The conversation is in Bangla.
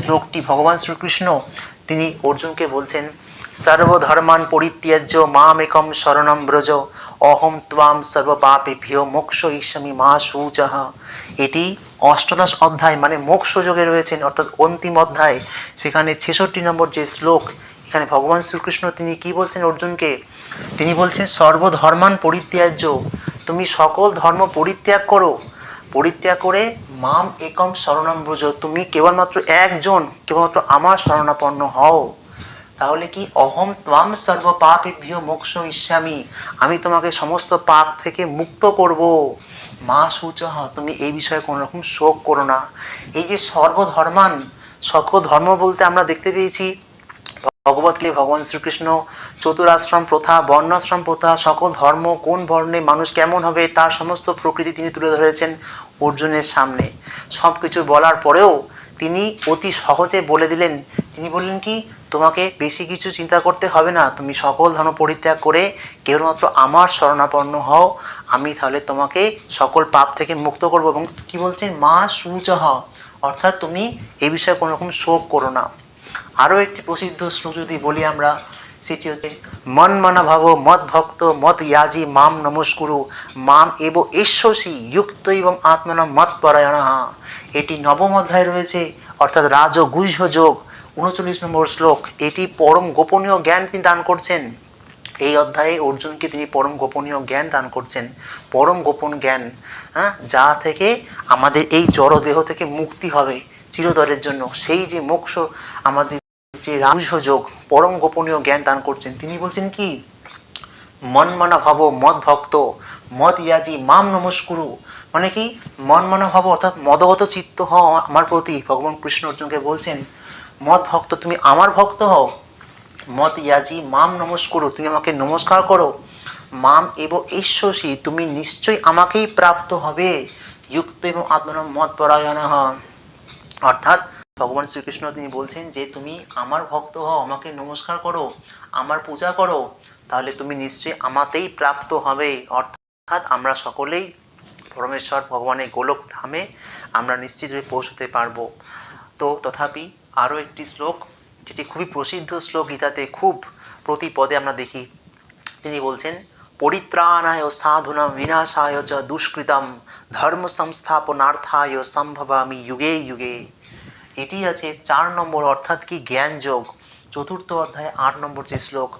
শ্লোকটি ভগবান শ্রীকৃষ্ণ। তিনি অর্জুনকে বলছেন, সর্বধর্মান পরিত্যাজ্য মাম একম শরণম ব্রজ, অহম ত্বাম সর্বপাপেভ্য মোক্ষ ইস্যামি মা সুচহ এটি অষ্টদশ অধ্যায় মানে মোক্ষ যোগে রয়েছেন, অর্থাৎ অন্তিম অধ্যায়। সেখানে ছেষট্টি নম্বর যে শ্লোক, এখানে ভগবান শ্রীকৃষ্ণ তিনি কি বলছেন অর্জুনকে? তিনি বলছেন, সর্বধর্মান পরিত্যাজ্য, তুমি সকল ধর্ম পরিত্যাগ করো পরিত্যাগ করে, মাম, একম শরণম ব্রজ, তুমি কেবলমাত্র একজন, কেবলমাত্র আমার শরণাপন্ন হও। তাহলে কি অহম তাম সর্ব পাপেভ্য মোক্ষ ইস্যামি আমি তোমাকে সমস্ত পাপ থেকে মুক্ত করব। মা সূচহ, তুমি এই বিষয়ে কোনো রকম শোক করো না। এই যে সর্বধর্মান সকল ধর্ম বলতে আমরা দেখতে পেয়েছি ভগবতকে ভগবান শ্রীকৃষ্ণ চতুরাশ্রম প্রথা বর্ণাশ্রম প্রথা, সকল ধর্ম, কোন বর্ণে মানুষ কেমন হবে, তার সমস্ত প্রকৃতি তিনি তুলে ধরেছেন অর্জুনের সামনে। সব কিছু বলার পরেও তিনি অতি সহজে বলে দিলেন, তিনি বললেন কি, তোমাকে বেশি কিছু চিন্তা করতে হবে না, তুমি সকল ধর্ম পরিত্যাগ করে কেবলমাত্র আমার শরণাপন্ন হও, আমি তাহলে তোমাকে সকল পাপ থেকে মুক্ত করব এবং কি বলছেন, মা সুচহ, অর্থাৎ তুমি এই বিষয়ে কোনো রকম শোক করো না। আরও একটি প্রসিদ্ধ শ্লোক যদি বলি আমরা, সেটি হচ্ছে, মন মনা ভাব, মত ভক্ত, মত ইয়াজি, মাম নমস্কুরু, মাম এব ঈশ্বসী যুক্ত এবং আত্মনা মত পরায়ণ এটি নবম অধ্যায় রয়েছে, অর্থাৎ রাজ রাজগুহ্য যোগ, উনচল্লিশ নম্বর শ্লোক। এটি পরম গোপনীয় জ্ঞান তিনি দান করছেন। এই অধ্যায়ে অর্জুনকে তিনি পরম গোপনীয় জ্ঞান দান করছেন, পরম গোপন জ্ঞান হ্যাঁ যা থেকে আমাদের এই জড় দেহ থেকে মুক্তি হবে চিরতরের জন্য। সেই যে মোক্ষ আমাদের যে রাজযোগ পরম গোপনীয় জ্ঞান দান করছেন, তিনি বলছেন কি? মন মানা ভাব, মদ ভক্ত, মদ ইয়াজি, মাম নমস্কুরু। মানে কি? মন মানা ভাব, অর্থাৎ মদগত চিত্ত হও আমার প্রতি। ভগবান কৃষ্ণ অর্জুনকে বলছেন, মদ ভক্ত, তুমি আমার ভক্ত হও। মত ইয়াজি, মাম নমস্কুরু, তুমি আমাকে নমস্কার করো। মাম এব ঈশ্বসী, তুমি নিশ্চয়ই আমাকেই প্রাপ্ত হবে। যুক্ত এবং আত্মনাম মত পরায়ণ। অর্থাৎ ভগবান শ্রীকৃষ্ণ তিনি বলছেন যে তুমি আমার ভক্ত হও, আমাকে নমস্কার করো, আমার পূজা করো, তাহলে তুমি নিশ্চয়ই আমাতেই প্রাপ্ত হবে। অর্থাৎ আমরা সকলেই পরমেশ্বর ভগবানের গোলক ধামে আমরা নিশ্চিতভাবে পৌঁছতে পারব। তো তথাপি আরও একটি শ্লোক, যেটি খুবই প্রসিদ্ধ শ্লোক গীতাতে খুব প্রতি পদে আমরা দেখি। তিনি বলছেন, পরিত্রাণায় সাধুনা বিনাশায় চ দুষ্কৃতম ধর্ম সংস্থাপনার্থায় সম্ভবামি যুগে যুগে। এটি আছে চার নম্বর অর্থাৎ কি জ্ঞান যোগ চতুর্থ অধ্যায় আট নম্বর যে শ্লোক।